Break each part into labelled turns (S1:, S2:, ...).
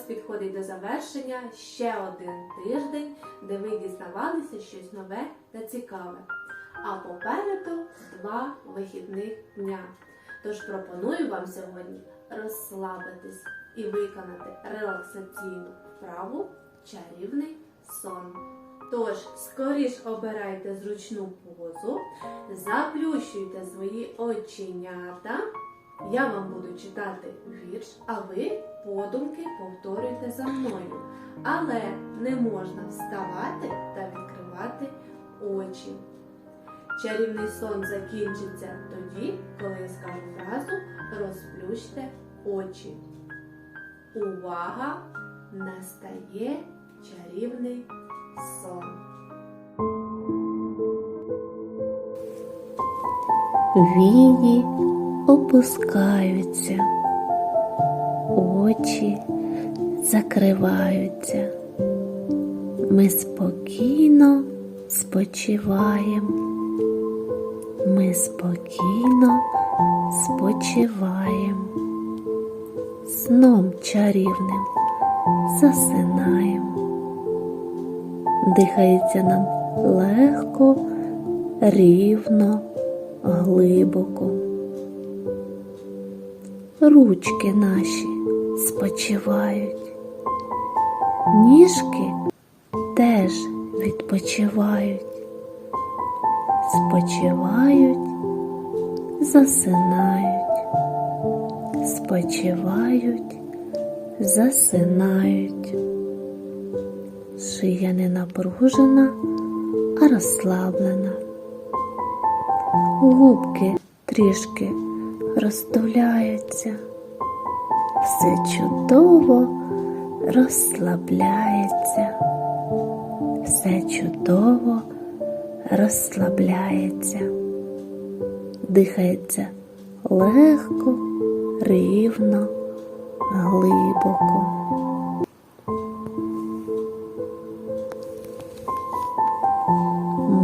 S1: підходить до завершення ще один тиждень, де ви дізнавалися щось нове та цікаве. А попереду два вихідних дня. Тож пропоную вам сьогодні розслабитись і виконати релаксаційну вправу чарівний сон. Тож, скоріш обирайте зручну позу, заплющуйте свої оченята. Я вам буду читати вірш, а ви подумки повторюйте за мною. Але не можна вставати та відкривати очі. Чарівний сон закінчиться тоді, коли я скажу фразу розплющте очі. Увага! Настає чарівний сон.
S2: Вії опускаються, очі закриваються. Ми спокійно спочиваємо. Ми спокійно спочиваємо. Сном чарівним засинаємо. Дихається нам легко, рівно, глибоко. Ручки наші спочивають, ніжки теж відпочивають, спочивають, засинають, спочивають, засинають. Шия не напружена, а розслаблена. Губки трішки розтуляються, все чудово розслабляється, все чудово розслабляється, дихається легко, рівно, глибоко.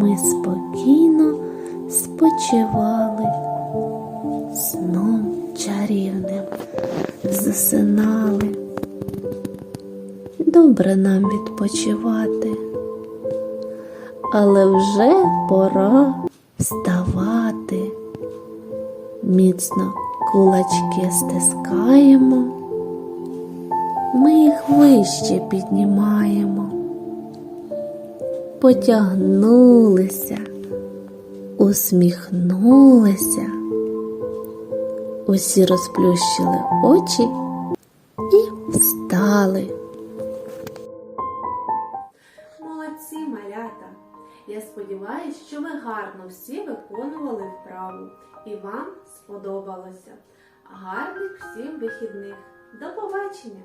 S2: Ми спокійно спочивали чарівним, засинали. Добре нам відпочивати, але вже пора вставати. Міцно кулачки стискаємо, ми їх вище піднімаємо, потягнулися усміхнулися, усі розплющили очі і встали.
S1: Молодці, малята! Я сподіваюся, що ви гарно всі виконували вправу і вам сподобалося. Гарних всім вихідних! До побачення!